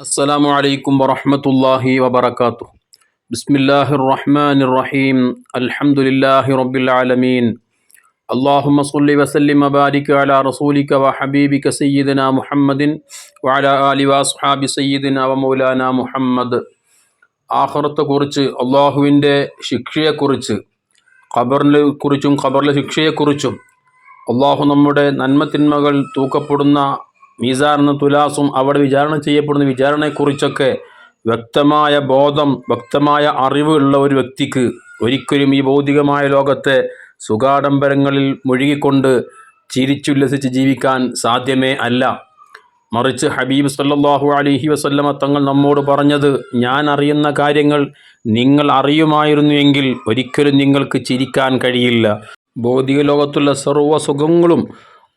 അസ്സലാമു അലൈക്കും വറഹമത്തല്ലാഹി വാത്തു ബിസ്മില്ലാഹി റഹ്മാൻ റഹീം അൽഹംദുലില്ലാഹി റബ്ബിൽ ആലമീൻ അള്ളാഹുമ വസ്ലിം വസല്ലിം അബാരിക് അല റസൂലിക വ ഹബീബിക സയ്യിദന മുഹമ്മദിൻ വഅല ആലി വസ്ഹാബി സയ്യിദന വ മൗലാന മുഹമ്മദ്. ആഹ്റത്തെക്കുറിച്ച് അള്ളാഹുവിന്റെ ശിക്ഷയെക്കുറിച്ച് ഖബറിനെ കുറിച്ചും ഖബറിലെ ശിക്ഷയെക്കുറിച്ചും അള്ളാഹു നമ്മുടെ നന്മത്തിന്മകൾ തൂക്കപ്പെടുന്ന മീസാറിന് തുലാസും അവിടെ വിചാരണ ചെയ്യപ്പെടുന്ന വിചാരണയെക്കുറിച്ചൊക്കെ വ്യക്തമായ ബോധം വ്യക്തമായ അറിവ് ഉള്ള ഒരു വ്യക്തിക്ക് ഒരിക്കലും ഈ ഭൗതികമായ ലോകത്തെ സുഖാഡംബരങ്ങളിൽ മുഴുകിക്കൊണ്ട് ചിരിച്ചുല്ലസിച്ച് ജീവിക്കാൻ സാധ്യമേ അല്ല. മറിച്ച് ഹബീബ് സല്ലാഹു അലിഹി വസല്ലമ തങ്ങൾ നമ്മോട് പറഞ്ഞത് ഞാൻ അറിയുന്ന കാര്യങ്ങൾ നിങ്ങൾ അറിയുമായിരുന്നുവെങ്കിൽ ഒരിക്കലും നിങ്ങൾക്ക് ചിരിക്കാൻ കഴിയില്ല. ഭൗതിക ലോകത്തുള്ള സർവ സുഖങ്ങളും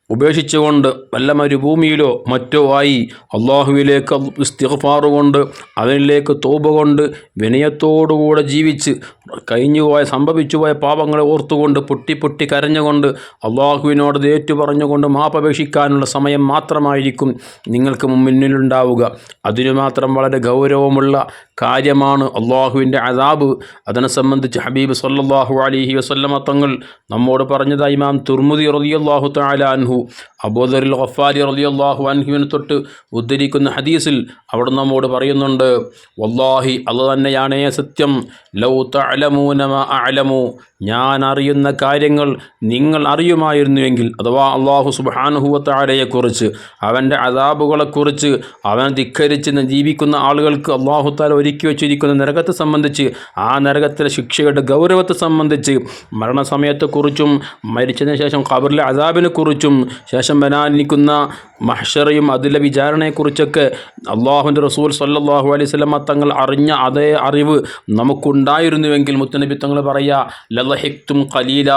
ഉപേക്ഷിച്ചുകൊണ്ട് വല്ല മരുഭൂമിയിലോ മറ്റോ ആയി അള്ളാഹുവിലേക്ക് ഇസ്തിഗ്ഫാർ കൊണ്ട് അവനിലേക്ക് തോപ കൊണ്ട് വിനയത്തോടുകൂടെ ജീവിച്ച് കഴിഞ്ഞുപോയ സംഭവിച്ചുപോയ പാപങ്ങളെ ഓർത്തുകൊണ്ട് പൊട്ടി പൊട്ടി കരഞ്ഞുകൊണ്ട് അള്ളാഹുവിനോട് ഏറ്റു പറഞ്ഞുകൊണ്ട് മാപ്പപേക്ഷിക്കാനുള്ള സമയം മാത്രമായിരിക്കും നിങ്ങൾക്ക് മുന്നിലുണ്ടാവുക. അതിനു മാത്രം വളരെ ഗൗരവമുള്ള കാര്യമാണ് അള്ളാഹുവിന്റെ അതാബ് അതിനെ സംബന്ധിച്ച് ഹബീബ് സല്ലാഹു അലഹി വസ്ല്ലമ തങ്ങൾ നമ്മോട് പറഞ്ഞത് ഇമാം തുർമുദി റതിയല്ലാഹു താലാൻഹു അബൂദറിൽ ഖഫാരി റളിയല്ലാഹു അൻഹുവിനെ തൊട്ട് ഉദ്ധരിക്കുന്ന ഹദീസിൽ അവിടെ നമ്മോട് പറയുന്നുണ്ട് വല്ലാഹി അത് തന്നെയാണേ സത്യം. ലൗ നമ അലമു ഞാൻ അറിയുന്ന കാര്യങ്ങൾ നിങ്ങൾ അറിയുമായിരുന്നുവെങ്കിൽ അഥവാ അള്ളാഹു സുബാനുഹുവത്താരയെക്കുറിച്ച് അവന്റെ അതാബുകളെക്കുറിച്ച് അവൻ ധിക്കരിച്ച് ജീവിക്കുന്ന ആളുകൾക്ക് അള്ളാഹു താല ഒരുക്കി വെച്ചിരിക്കുന്ന നരകത്തെ സംബന്ധിച്ച് ആ നരകത്തിലെ ശിക്ഷയുടെ ഗൗരവത്തെ സംബന്ധിച്ച് മരണസമയത്തെക്കുറിച്ചും മരിച്ചതിന് ശേഷം ഖബറിലെ അതാബിനെക്കുറിച്ചും ശേഷം വരാനിരിക്കുന്ന മഹ്ഷറയും അതിലെ വിചാരണയെക്കുറിച്ചൊക്കെ അള്ളാഹുന്റെ റസൂൽ സല്ലാഹു അലൈഹി സ്വലമ തങ്ങൾ അറിഞ്ഞ അതേ അറിവ് നമുക്കുണ്ടായിരുന്നുവെങ്കിൽ മുത്തനബി തങ്ങൾ പറയുക ലലഹിക്തും കലീല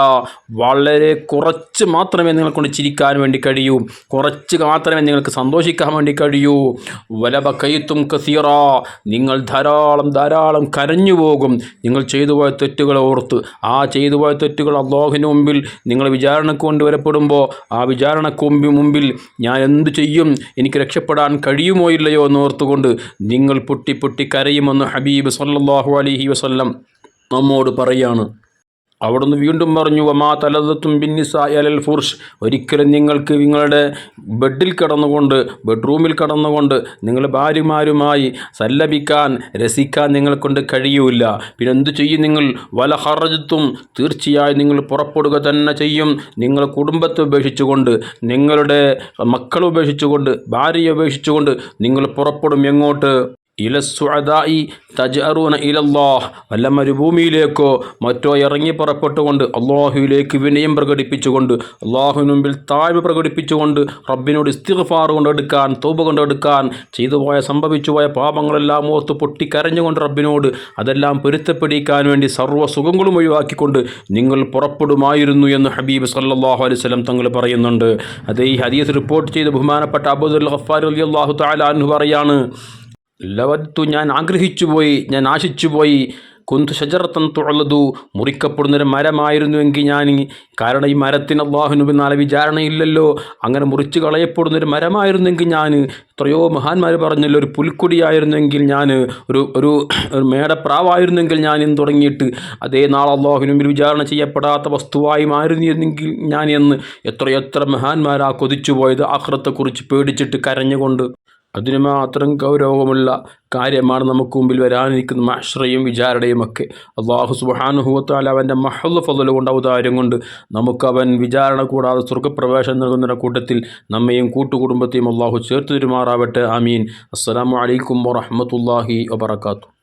വളരെ കുറച്ച് മാത്രമേ നിങ്ങൾക്കൊണ്ട് ചിരിക്കാൻ വേണ്ടി കഴിയൂ. കുറച്ച് മാത്രമേ നിങ്ങൾക്ക് സന്തോഷിക്കാൻ വേണ്ടി കഴിയൂ. വലബക്കയത്തും കസീറ. നിങ്ങൾ ധാരാളം ധാരാളം കരഞ്ഞു പോകും. നിങ്ങൾ ചെയ്തു പോയ തെറ്റുകൾ ഓർത്ത്. ആ ചെയ്തു പോയ തെറ്റുകൾ അള്ളാഹുവിന് മുമ്പിൽ നിങ്ങൾ വിചാരണക്ക് കൊണ്ടുവരപ്പെടുമ്പോൾ ആ വിചാരണക്ക് മുമ്പിൽ ഞാൻ എന്തു ചെയ്യും? എനിക്ക് രക്ഷപ്പെടാൻ കഴിയുമോ ഇല്ലയോ എന്ന് എന്നോർത്തുകൊണ്ട് നിങ്ങൾ പൊട്ടി പൊട്ടി കരയുമെന്ന് ഹബീബ് സല്ലാഹു അലഹി വസ്ല്ലം നമ്മോട് പറയാണ്. അവിടുന്ന് വീണ്ടും പറഞ്ഞു വമാ തലതത്തും ബിന്നിസായലൽ ഫുർഷ്. ഒരിക്കലും നിങ്ങൾക്ക് നിങ്ങളുടെ ബെഡിൽ കിടന്നുകൊണ്ട് ബെഡ്റൂമിൽ കിടന്നുകൊണ്ട് നിങ്ങൾ ഭാര്യമാരുമായി സല്ലപിക്കാൻ രസിക്കാൻ നിങ്ങൾക്കൊണ്ട് കഴിയൂല. പിന്നെ എന്തു ചെയ്യും നിങ്ങൾ? വല ഹറജത്തും തീർച്ചയായും നിങ്ങൾ പുറപ്പെടുക തന്നെ ചെയ്യും. നിങ്ങൾ കുടുംബത്തെ ഉപേക്ഷിച്ചുകൊണ്ട് നിങ്ങളുടെ മക്കളെ ഉപേക്ഷിച്ചുകൊണ്ട് ഭാര്യയെ ഉപേക്ഷിച്ചുകൊണ്ട് നിങ്ങൾ പുറപ്പെടും എങ്ങോട്ട്? ഇലസ്വദായി തജറൂന ഇലല്ലാഹ്. വല്ല മരുഭൂമിയിലേക്കോ മറ്റോ ഇറങ്ങി പുറപ്പെട്ടുകൊണ്ട് അള്ളാഹുവിലേക്ക് വിനയം പ്രകടിപ്പിച്ചുകൊണ്ട് അള്ളാഹുവിന് മുമ്പിൽ താഴ്വ് പ്രകടിപ്പിച്ചുകൊണ്ട് റബ്ബിനോട് ഇസ്തിഫാർ കൊണ്ടെടുക്കാൻ തോപ് കൊണ്ടെടുക്കാൻ ചെയ്തു പോയ സംഭവിച്ചു പോയ പാപങ്ങളെല്ലാം ഓർത്ത് പൊട്ടിക്കരഞ്ഞുകൊണ്ട് റബ്ബിനോട് അതെല്ലാം പൊരുത്തപ്പെടിക്കാൻ വേണ്ടി സർവ സുഖങ്ങളും ഒഴിവാക്കിക്കൊണ്ട് നിങ്ങൾ പുറപ്പെടുമായിരുന്നു എന്ന് ഹബീബ് സല്ലാഹു അലൈഹി സ്വലം തങ്ങൾ പറയുന്നുണ്ട്. അതേ ഈ ഹദീസ് റിപ്പോർട്ട് ചെയ്ത് ബഹുമാനപ്പെട്ട അബുദുൽ ഹഫാർ അലി അള്ളാഹു താലാൻ പറയാണ് ലവത്തു ഞാൻ ആഗ്രഹിച്ചുപോയി ഞാൻ ആശിച്ചുപോയി. കുന്തു ഷജറത്തൻ തുഴലതു മുറിക്കപ്പെടുന്നൊരു മരമായിരുന്നുവെങ്കിൽ ഞാൻ കാരണം ഈ മരത്തിന് അള്ളാഹുനുബി നാളെ വിചാരണയില്ലല്ലോ. അങ്ങനെ മുറിച്ച് കളയപ്പെടുന്നൊരു മരമായിരുന്നെങ്കിൽ ഞാൻ എത്രയോ മഹാന്മാർ പറഞ്ഞല്ലോ ഒരു പുൽക്കൊടിയായിരുന്നെങ്കിൽ ഞാൻ ഒരു ഒരു ഒരു മേടപ്രാവായിരുന്നെങ്കിൽ ഞാൻ എന്ന് തുടങ്ങിയിട്ട്. അതേ നാളെ അള്ളാഹുനുബിൽ വിചാരണ ചെയ്യപ്പെടാത്ത വസ്തുവായി മാറുന്നിരുന്നെങ്കിൽ ഞാൻ എന്ന് എത്രയെത്ര മഹാന്മാരാ കൊതിച്ചു പോയത് ആഹ്റത്തെക്കുറിച്ച് പേടിച്ചിട്ട് കരഞ്ഞുകൊണ്ട്. അതിന് മാത്രം ഗൗരവമുള്ള കാര്യമാണ് നമുക്ക് മുമ്പിൽ വരാനിരിക്കുന്ന മഹ്ഷറയും വിചാരണയും ഒക്കെ. അള്ളാഹു സുബാനുഹുവത്താൽ അവന്റെ മഹല്ല ഫضل കൊണ്ട് അവതാരം കൊണ്ട് നമുക്കവൻ വിചാരണ കൂടാതെ സ്വർഗപ്രവേശം നൽകുന്ന കൂട്ടത്തിൽ നമ്മയും കൂട്ടുകുടുംബത്തെയും അള്ളാഹു ചേർത്ത് തിരുമാറാവട്ടെ. അമീൻ അസ്സാം വലൈക്കും വറഹമത്തല്ലാഹി വബർക്കാത്തു